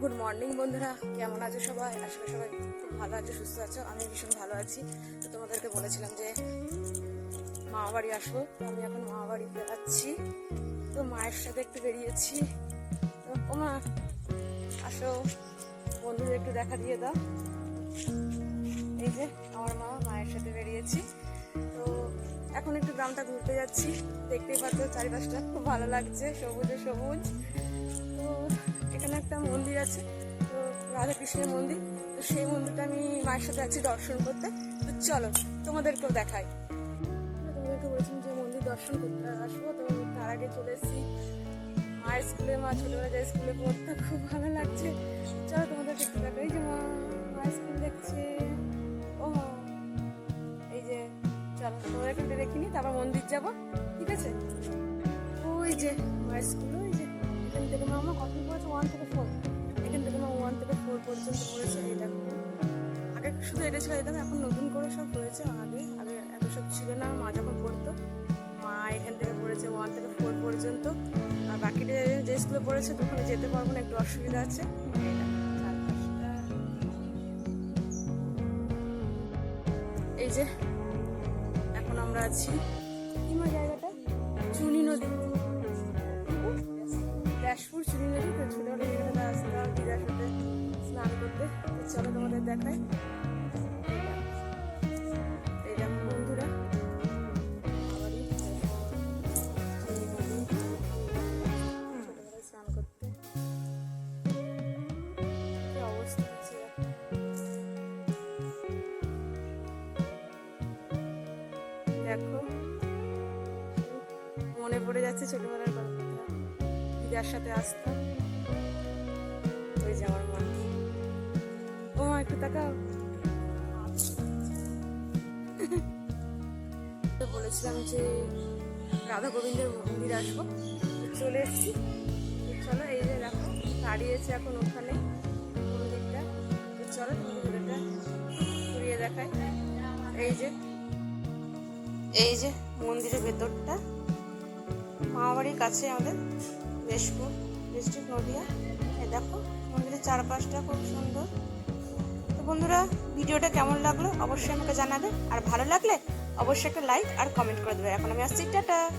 Good morning বন্ধুরা। কেমন আছো সবাই? করি সবাই খুব ভালো আছো, সুস্থ আছো। আমি ভীষণ ভালো আছি। তো তোমাদেরকে বলেছিলাম যে মামা বাড়ি আসব আমি এখন মামা বাড়ি বেড়াচ্ছি। তো মায়ের সাথে একটু বেরিয়েছি। ও মা আসো। বন্ধুদের একটু দেখা দিয়ে দাও। এই যে আমার মা মায়ের সাথে বেরিয়েছি। তো এখন একটু গ্রামটা ঘুরতে যাচ্ছি। দেখতেই পাচ্ছ চারিপাশটা। খুব ভালো লাগছে। সবুজে সবুজ। তো মন্দির আছে, তো রাধাকৃষ্ণের মন্দির, তো সেই মন্দিরটা আমি মায়ের সাথে আছি দর্শন করতে। তো চলো, তোমাদেরকেও দেখাই। তোমাদেরকে বলেছিলাম যে মন্দির দর্শন করতে আসব, তো তার আগে চলে এসেছি। মায়ের স্কুলে, মা ছোটবেলা যায় স্কুলে পড়তে খুব ভালো লাগছে। চলো তোমাদেরকে একটু দেখাই যে মা, মায়ের স্কুল দেখছে। ও এই যে, চলো, তোমাদেরকে একটু দেখিনি, তারপর মন্দির যাব, ঠিক আছে? ওই যে, মায়ের স্কুল, ওই যে, এখান থেকে মা আমার কত পড়েছে ওয়ান থেকে শুধু এটা এই দেখো এখন নতুন করে সব হয়েছে আগে আগে এত সব ছিল না মা যখন পড়তো মা এখান থেকে পড়েছে ওয়ান থেকে ফোর পর্যন্ত আর বাকিটা যে স্কুলে পড়েছে তো ওখানে যেতে পারব না একটু অসুবিধা আছে এই যে এখন আমরা আছি কি মা জায়গাটা চুনি নদী ড্যাশপুর চুনি নদী তো ছোটবেলায় এখানে আসতাম দিদার সাথে স্নান করতে চলো তোমাদের দেখাই দেখো। মনে পড়ে যাচ্ছে ছোটবেলার গল্পটা। দিদার সাথে আসতাম। ওই যে আমার মা। ও মা, একটু তাকাও। বলেছিলাম যে রাধা গোবিন্দের মন্দির আসব। চলে এসেছি। চলো, এই যে দেখো দাঁড়িয়েছে এখন ওখানে মন্দিরটা। চলো তোমাদের এটা ঘুরিয়ে দেখাই। এই যে এই যে মন্দিরের ভেতরটা। মামাবাড়ির কাছে আমাদের বেশপুর ডিস্ট্রিক্ট নদিয়া। দেখো, মন্দিরের চারপাশটা খুব সুন্দর। তো বন্ধুরা, ভিডিওটা কেমন লাগল অবশ্যই আমাকে জানাবে। আর ভালো লাগলে অবশ্যই একটা লাইক আর কমেন্ট করে দেবে। এখন আমি আসছি, টাটা।